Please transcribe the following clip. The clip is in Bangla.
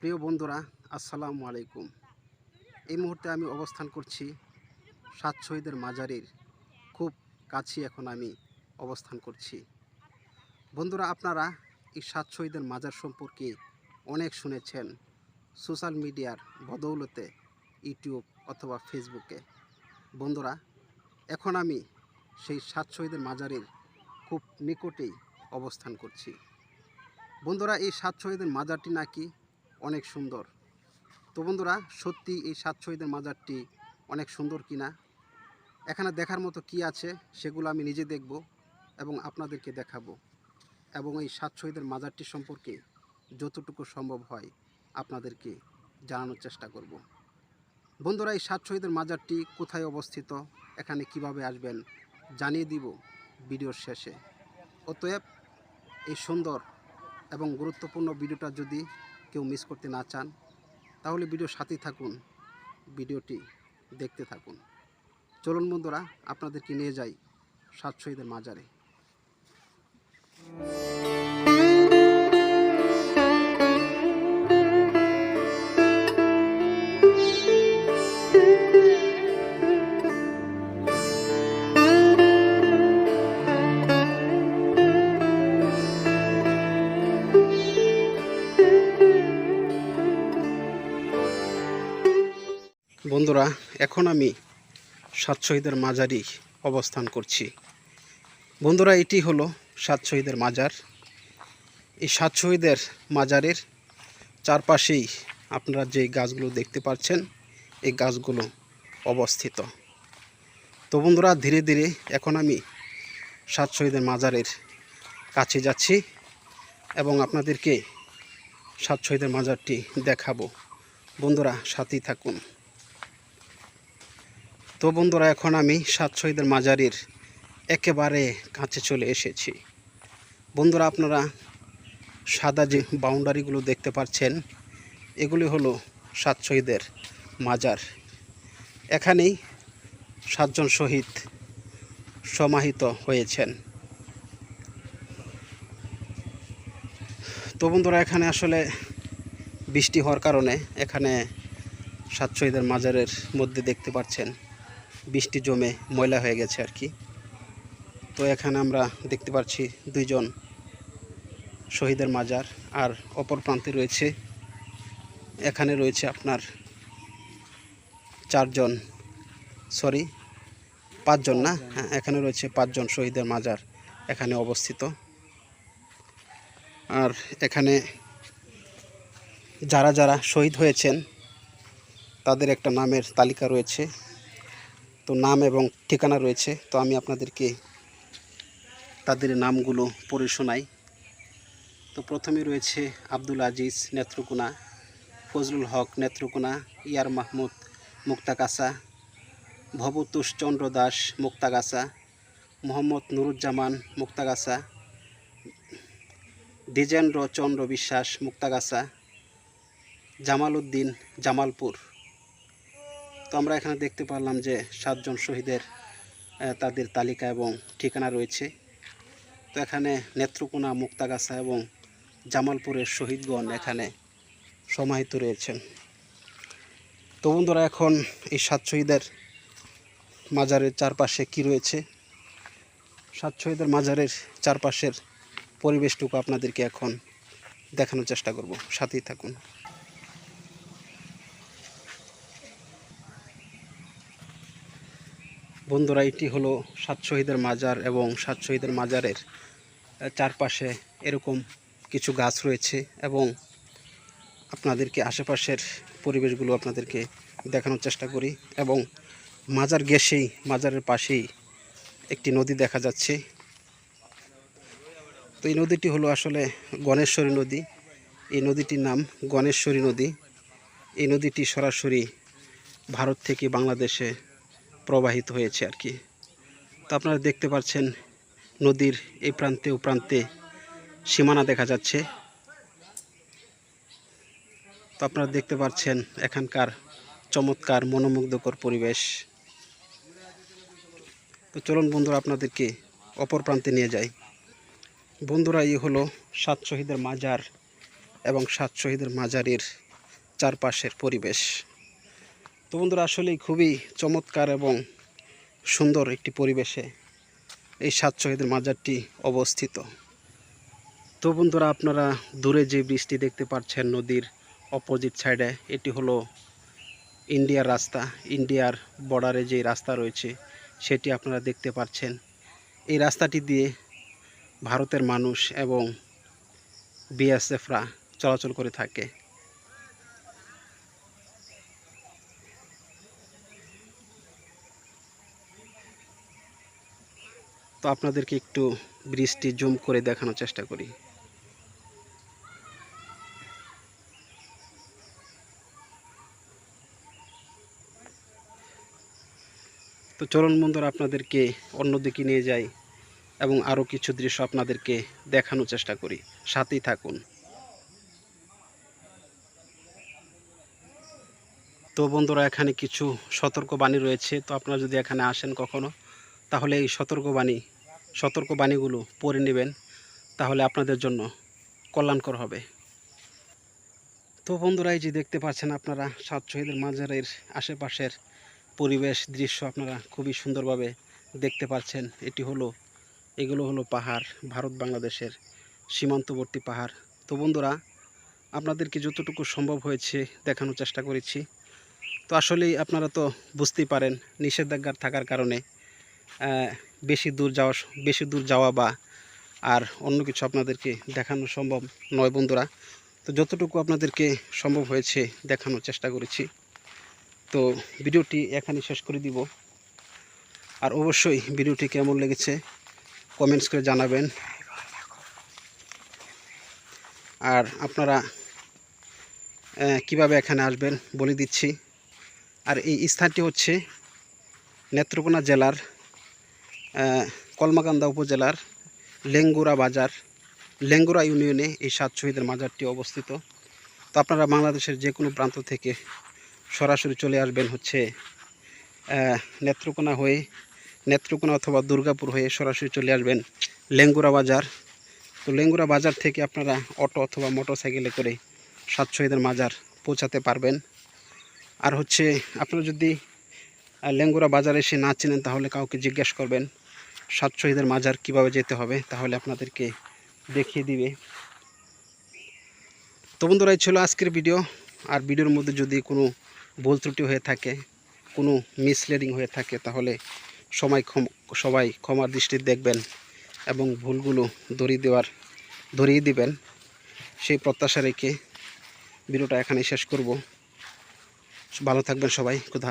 প্রিয় বন্ধুরা, আসসালামু আলাইকুম। এই মুহূর্তে আমি অবস্থান করছি সাত শহীদের মাজারির, খুব কাছে এখন আমি অবস্থান করছি। বন্ধুরা, আপনারা এই সাত শহীদের মাজার সম্পর্কে অনেক শুনেছেন, সোশ্যাল মিডিয়ার বদৌলতে ইউটিউব অথবা ফেসবুকে। বন্ধুরা, এখন আমি সেই সাত শহীদের মাজারের খুব নিকটেই অবস্থান করছি। বন্ধুরা, এই সাত শহীদের মাজারটি নাকি অনেক সুন্দর। তো বন্ধুরা, সত্যি এই সাত শহীদের মাজারটি অনেক সুন্দর কিনা? এখানে দেখার মতো কি আছে সেগুলো আমি নিজে দেখব এবং আপনাদেরকে দেখাবো। এবং এই সাত শহীদের মাজারটি সম্পর্কে যতটুকু সম্ভব হয় আপনাদেরকে জানানোর চেষ্টা করব। বন্ধুরা, এই সাত শহীদের মাজারটি কোথায় অবস্থিত, এখানে কীভাবে আসবেন জানিয়ে দিব ভিডিওর শেষে। অতএব এই সুন্দর এবং গুরুত্বপূর্ণ ভিডিওটা যদি কেউ মিস করতে না চান, তাহলে ভিডিও সাথেই থাকুন ভিডিওটি দেখতে থাকুন। চলুন বন্ধুরা, আপনাদেরকে নিয়ে যাই সাত শহীদের মাজারে। বন্ধুরা, এখন আমি সাত শহীদের মাজারি অবস্থান করছি। বন্ধুরা, এটি হলো সাত শহীদের মাজার। এই সাত শহীদের মাজারের চারপাশেই আপনারা যে গাছগুলো দেখতে পাচ্ছেন, এই গাছগুলো অবস্থিত। তো বন্ধুরা, ধীরে ধীরে এখন আমি সাত শহীদের মাজারের কাছে যাচ্ছি এবং আপনাদেরকে সাত শহীদের মাজারটি দেখাবো। বন্ধুরা, সাথেই থাকুন। তো বন্ধুরা, এখন আমি সাত শহীদের মাজারির একেবারে কাছে চলে এসেছি। বন্ধুরা, আপনারা সাদা যে বাউন্ডারিগুলো দেখতে পাচ্ছেন, এগুলি হলো সাত শহীদের মাজার। এখানেই সাতজন শহীদ সমাহিত হয়েছেন। তো বন্ধুরা, এখানে আসলে বৃষ্টি হওয়ার কারণে এখানে সাত শহীদের মাজারের মধ্যে দেখতে পাচ্ছেন। বৃষ্টি জমে ময়লা হয়ে গেছে আর কি। তো এখানে আমরা দেখতে পাচ্ছি দুইজন শহীদের মাজার আর অপর প্রান্তে রয়েছে এখানে রয়েছে আপনার চারজন সরি পাঁচজন না? হ্যাঁ এখানে রয়েছে পাঁচজন শহীদের মাজার এখানে অবস্থিত। আর এখানে যারা যারা শহীদ হয়েছেন তাদের একটা নামের তালিকা রয়েছে। তো নাম এবং ঠিকানা রয়েছে, তো আমি আপনাদেরকে তাদের নামগুলো পড়ে শোনাই। তো প্রথমে রয়েছে আব্দুল আজিজ নেত্রকোনা, ফজলুল হক নেত্রকোনা, ইয়ার মাহমুদ মুক্তাগাছা ভবতোষ চন্দ্র দাস মুক্তাগাছা মোহাম্মদ নুরুজ্জামান মুক্তাগাছা দ্বিজেন্দ্র চন্দ্র বিশ্বাস মুক্তাগাছা জামাল উদ্দিন জামালপুর। আমরা এখানে দেখতে পারলাম যে সাতজন শহীদের তাদের তালিকা এবং ঠিকানা রয়েছে। তো এখানে নেত্রকোনা, মুক্তাগাছা এবং জামালপুরের শহীদগণ এখানে সমাহিত রয়েছেন। তো বন্ধুরা, এখন এই সাত শহীদের মাজারের চারপাশে কি রয়েছে? সাত শহীদের মাজারের চারপাশের পরিবেশটুকু আপনাদেরকে এখন দেখানোর চেষ্টা করব। সাথেই থাকুন। বন্ধুরা, এটি হলো সাত শহীদের মাজার এবং সাত শহীদের মাজারের চারপাশে এরকম কিছু গাছ রয়েছে এবং আপনাদেরকে আশেপাশের পরিবেশগুলো আপনাদেরকে দেখানোর চেষ্টা করি এবং মাজার গেছেই মাজারের পাশেই একটি নদী দেখা যাচ্ছে। তো এই নদীটি হলো আসলে গণেশ্বরী নদী। এই নদীটির নাম গণেশ্বরী নদী। এই নদীটি সরাসরি ভারত থেকে বাংলাদেশে প্রবাহিত হয়েছে আর কি। তো আপনারা দেখতে পাচ্ছেন নদীর এই প্রান্তে ও প্রান্তে সীমানা দেখা যাচ্ছে। তো আপনারা দেখতে পাচ্ছেন এখানকার চমৎকার মনোমুগ্ধকর পরিবেশ। তো চলুন বন্ধুরা, আপনাদেরকে অপর প্রান্তে নিয়ে যাই। বন্ধুরা, এই হলো সাত শহীদের মাজার এবং সাত শহীদের মাজারের চারপাশের পরিবেশ। তো বন্ধুরা, আসলেই খুবই চমৎকার এবং সুন্দর একটি পরিবেশে এই সাত শহীদের মাজারটি অবস্থিত। তো বন্ধুরা, আপনারা দূরে যে বৃষ্টি দেখতে পাচ্ছেন নদীর অপোজিট সাইডে, এটি হলো ইন্ডিয়ার রাস্তা। ইন্ডিয়ার বর্ডারে যে রাস্তা রয়েছে, সেটি আপনারা দেখতে পাচ্ছেন। এই রাস্তাটি দিয়ে ভারতের মানুষ এবং বিএসএফরা চলাচল করে থাকে। তো আপনাদেরকে একটু বৃষ্টি জুম করে দেখানোর চেষ্টা করি। তো চলুন বন্ধুরা, আপনাদেরকে অন্যদিকে নিয়ে যাই এবং আরও কিছু দৃশ্য আপনাদেরকে দেখানোর চেষ্টা করি। সাথেই থাকুন। তো বন্ধুরা, এখানে কিছু সতর্কবাণী রয়েছে। তো আপনারা যদি এখানে আসেন কখনো, তাহলে এই সতর্কবাণী সতর্কবাণীগুলো পড়ে নেবেন, তাহলে আপনাদের জন্য কল্যাণকর হবে। তো বন্ধুরা, এই যে দেখতে পাচ্ছেন আপনারা, সাত শহীদের মাজারের আশেপাশের পরিবেশ দৃশ্য আপনারা খুবই সুন্দরভাবে দেখতে পাচ্ছেন। এটি হলো, এগুলো হলো পাহাড়, ভারত বাংলাদেশের সীমান্তবর্তী পাহাড়। তো বন্ধুরা, আপনাদেরকে যতটুকু সম্ভব হয়েছে দেখানোর চেষ্টা করেছি। তো আসলেই আপনারা তো বুঝতেই পারেন, নিষেধাজ্ঞার থাকার কারণে বেশি দূর যাওয়া বেশি দূর যাওয়া বা আর অন্য কিছু আপনাদেরকে দেখানো সম্ভব নয় বন্ধুরা। তো যতটুকু আপনাদেরকে সম্ভব হয়েছে দেখানোর চেষ্টা করেছি। তো ভিডিওটি এখানে শেষ করে দিব। আর অবশ্যই ভিডিওটি কেমন লেগেছে কমেন্টস করে জানাবেন। আর আপনারা কীভাবে এখানে আসবেন বলে দিচ্ছি। আর এই স্থানটি হচ্ছে নেত্রকোনা জেলার কলমাকান্দা উপজেলার লেঙ্গুরা বাজার, লেঙ্গুরা ইউনিয়নে এই সাত শহীদের মাজারটি অবস্থিত। তো আপনারা বাংলাদেশের যে কোনো প্রান্ত থেকে সরাসরি চলে আসবেন হচ্ছে নেত্রকোনা হয়ে, নেত্রকোনা অথবা দুর্গাপুর হয়ে সরাসরি চলে আসবেন লেঙ্গুরা বাজার। তো লেঙ্গুরা বাজার থেকে আপনারা অটো অথবা মোটর সাইকেলে করে সাত শহীদের মাজার পৌঁছাতে পারবেন। আর হচ্ছে, আপনারা যদি লেঙ্গুরা বাজারে এসে না চেনেন, তাহলে কাউকে জিজ্ঞেস করবেন। সাত শহীদের মাজার কীভাবে যেতে হবে, তাহলে আপনাদেরকে দেখিয়ে দিবে। তো বন্ধুরা, এই ছিল আজকের ভিডিও। আর ভিডিওর মধ্যে যদি কোনো ভুল ত্রুটি হয়ে থাকে, কোনো মিসলিডিং হয়ে থাকে, তাহলে সময় সবাই ক্ষমার দৃষ্টি দেখবেন এবং ভুলগুলো ধরিয়ে দেওয়ার, ধরিয়ে দিবেন। সেই প্রত্যাশা রেখে ভিডিওটা এখানে শেষ করব। ভালো থাকবেন সবাই, খুদা